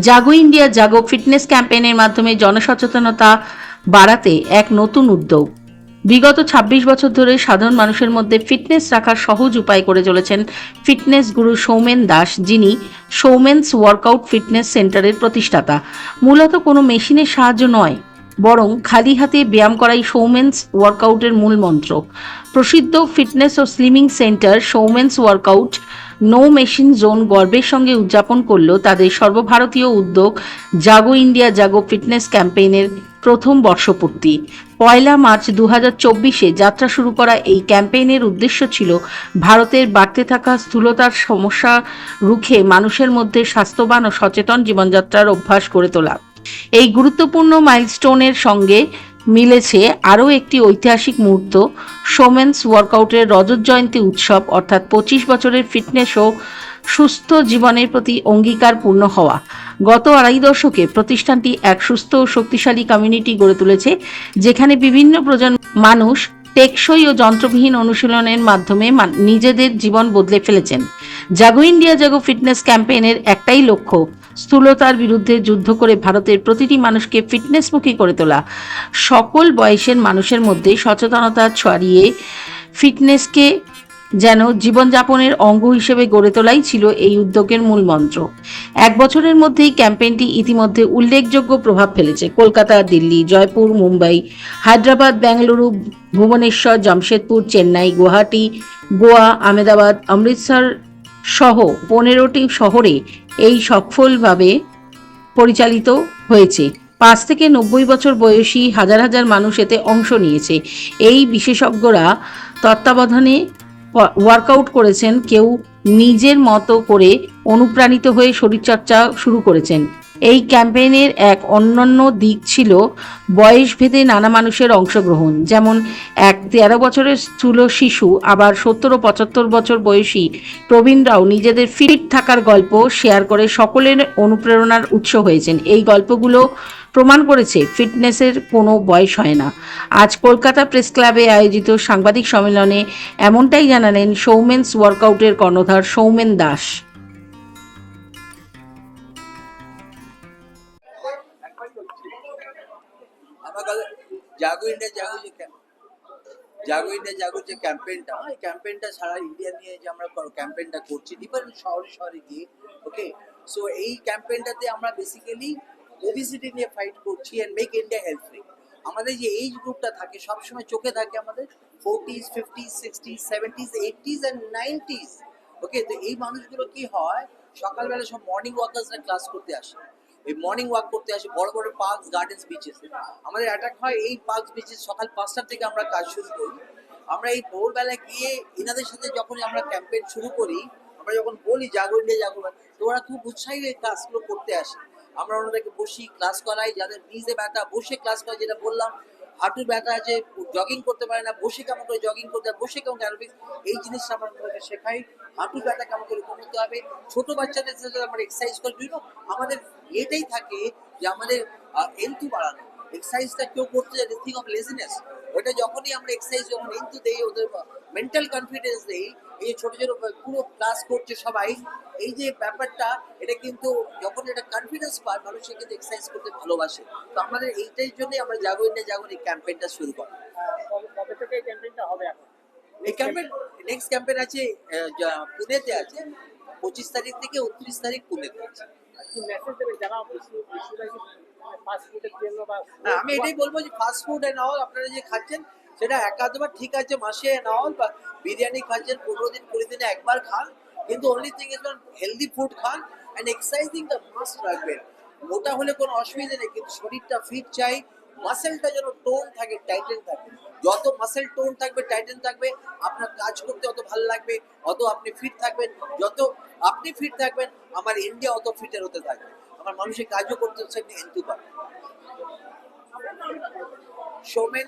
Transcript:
জাগো India জাগো fitness ক্যাম্পেইনের মাধ্যমে জনসচেতনতা বাড়াতে এক নতুন উদ্যোগ। বিগত ২৬ বছর ধরে সাধারণ মানুষের মধ্যে ফিটনেস রাখার সহজ উপায় করে চলেছেন ফিটনেস গুরু সৌমেন দাস, যিনি সৌমেন্স ওয়ার্কআউট ফিটনেস সেন্টারের প্রতিষ্ঠাতা। মূলত কোনো মেশিনের সাহায্য নয় বরং খালি হাতে ব্যায়াম করাই সৌমেন্স ওয়ার্কআউটের মূল মন্ত্র। প্রসিদ্ধ ফিটনেস ও slimming centre সৌমেন্স workout no machine zone গর্বের সঙ্গে উদযাপন করল তাদের সর্বভারতীয় উদ্যোগ জাগো ইন্ডিয়া জাগো ফিটনেস ক্যাম্পেইনের প্রথম বর্ষপূর্তি। পয়লা মার্চ দু চব্বিশে যাত্রা শুরু করা এই ক্যাম্পেইনের উদ্দেশ্য ছিল ভারতের বাড়তে থাকা স্থূলতার সমস্যা রুখে মানুষের মধ্যে স্বাস্থ্যবান ও সচেতন জীবনযাত্রার অভ্যাস গড়ে তোলা। এই গুরুত্বপূর্ণ মাইলস্টোনের সঙ্গে মিলেছে আরও একটি ঐতিহাসিক মুহূর্ত সোমেন্স ওয়ার্কআউটের রজত জয়ন্তী উৎসব, অর্থাৎ পঁচিশ বছরের ফিটনেস ও সুস্থ জীবনের প্রতি অঙ্গীকার পূর্ণ হওয়া। গত আড়াই দশকে প্রতিষ্ঠানটি এক সুস্থ ও শক্তিশালী কমিউনিটি গড়ে তুলেছে, যেখানে বিভিন্ন প্রজন্ম মানুষ টেকসই ও যন্ত্রবিহীন অনুশীলনের মাধ্যমে নিজেদের জীবন বদলে ফেলেছেন। জাগো ইন্ডিয়া জাগো ফিটনেস ক্যাম্পেইনের একটাই লক্ষ্য স্থূলতার বিরুদ্ধে যুদ্ধ করে ভারতের প্রতিটি মানুষকে ফিটনেসমুখী করে তোলা। সকল বয়সের মানুষের মধ্যে সচেতনতা ছড়িয়ে ফিটনেসকে যেন জীবনযাপনের অঙ্গ হিসেবে গড়ে তোলাই ছিল এই উদ্যোগের মূল মন্ত্র। এক বছরের মধ্যেই ক্যাম্পেইনটি ইতিমধ্যে উল্লেখযোগ্য প্রভাব ফেলেছে। কলকাতা, দিল্লি, জয়পুর, মুম্বাই, হায়দ্রাবাদ বেঙ্গালুরু ভুবনেশ্বর, জামশেদপুর, চেন্নাই, গুয়াহাটি, গোয়া, আহমেদাবাদ, অমৃতসর সহ পনেরোটি শহরে এই সফলভাবে পরিচালিত হয়েছে। পাঁচ থেকে নব্বই বছর বয়সী হাজার হাজার মানুষ এতে অংশ নিয়েছে। এই বিশেষজ্ঞরা তত্ত্বাবধানে ওয়ার্কআউট করেছেন, কেউ নিজের মতো করে অনুপ্রাণিত হয়ে শরীরচর্চা শুরু করেছেন। এই ক্যাম্পেইনের এক অন্যান্য দিক ছিল বয়সভেদে নানা মানুষের অংশগ্রহণ। যেমন এক তেরো বছরের স্থূল শিশু, আবার সত্তর ও পঁচাত্তর বছর বয়সী প্রবীণরাও নিজেদের ফিট থাকার গল্প শেয়ার করে সকলের অনুপ্রেরণার উৎস হয়েছেন। এই গল্পগুলো প্রমাণ করেছে, ফিটনেসের কোনো বয়স হয় না। আজ কলকাতা প্রেস ক্লাবে আয়োজিত সাংবাদিক সম্মেলনে এমনটাই জানালেন সৌমেন্স ওয়ার্কআউটের কর্ণধার সৌমেন দাস। আমার জাগো ইন্ডিয়া, জাগো যে জাগো ইন্ডিয়া, জাগো যে ক্যাম্পেইনটা এই ক্যাম্পেইনটা সারা ইন্ডিয়া নিয়ে যে আমরা ক্যাম্পেইনটা করছি ডিফারেন্ট শহরে শহরে গিয়ে ওকে সো এই ক্যাম্পেইনটাতে আমরা বেসিক্যালি ওবিসিটি নিয়ে ফাইট করছি and make India health free আমাদের যে এইজ গ্রুপটা থাকে, সবসময় চোখে থাকে আমাদের forties fifties sixties seventies eighties and nineties okay তো এই মানুষগুলো কি হয়? সকালবেলা সব মর্নিং ওয়াকার্সরা ক্লাস করতে আসে। এই মর্নিং ওয়াক করতে আসে, বড় বড় পার্ক গার্ডেন্স বিচেস আমাদের অ্যাটাক হয় এই পার্ক বিচেস সকাল পাঁচটার থেকে আমরা কাজ শুরু করি। আমরা এই ভোরবেলায় গিয়ে এনাদের সাথে যখন আমরা ক্যাম্পেইন শুরু করি, আমরা যখন বলি, জাগো ইন্ডিয়া, জাগো তো ওরা খুব উৎসাহী এই কাজগুলো করতে আসে। আমরা ওনাদেরকে বসি ক্লাস করাই, যাদের নিজে ব্যথা, বসে ক্লাস করাই, যেটা বললাম হাঁটুর ব্যথা আছে জগিং করতে পারে না, বসে কেমন করে জগিং করতে হবে বসে কেমন অ্যারোবিক এই জিনিসটা আমরা ওনাদেরকে শেখাই। হাঁটুর ব্যথা কেমন করে কমাতে হবে, ছোট বাচ্চাদের সাথে আমরা এক্সারসাইজ করি বিভিন্ন আমাদের এটাই থাকে যে আমাদের হেলথ বাড়ানো। এক্সারসাইজটা কেউ করতে যায় থিং অফ লেজিনেস যখনই আমরা এক্সারসাইজ যখন এলথু দেই ওদের মেন্টাল কনফিডেন্স দেই এই ছোট ছোট পুরো ক্লাস করছে সবাই এই যে ব্যাপারটা এটা কিন্তু যখন এটা কনফিডেন্স পায় মানুষ কিন্তু এক্সারসাইজ করতে ভালোবাসে। তো আমাদের এইটাই জন্যই আমরা জাগো ইন্ডিয়া জাগো এই ক্যাম্পেইনটা শুরু করি। কবে থেকে এই ক্যাম্পেইনটা হবে এখন? এই ক্যাম্পেইন নেক্সট ক্যাম্পেইন আছে পুনেতে আছে পঁচিশ তারিখ থেকে উনত্রিশ তারিখ পুনেতে আছে। বা হ্যাঁ, আমি এটাই বলব যে ফাস্ট ফুড এন্ড অল আপনারা যে খাচ্ছেন সেটা একাধবার ঠিক আছে, মাসে অল বা বিরিয়ানি খাচ্ছেন পনেরো দিন, কুড়ি দিনে একবার খান, কিন্তু only thing is healthy food Khan and এক্সারসাইজিংটা মাস্ট রাখবেন। মোটা হলে কোনো অসুবিধা নেই, কিন্তু শরীরটা ফিট চাই মাসেলটা যেন টোন থাকে টাইটেন থাকে। যত মাসেল টোন থাকবে টাইটেন থাকবে, আপনার কাজ করতে অত ভালো লাগবে, অত আপনি ফিট থাকবেন, যত আপনি ফিট থাকবেন, আমার ইন্ডিয়া অত ফিটের হতে থাকবে। আমার মানুষের কাজও করতে হচ্ছে এন্টু পাবে সৌমেন।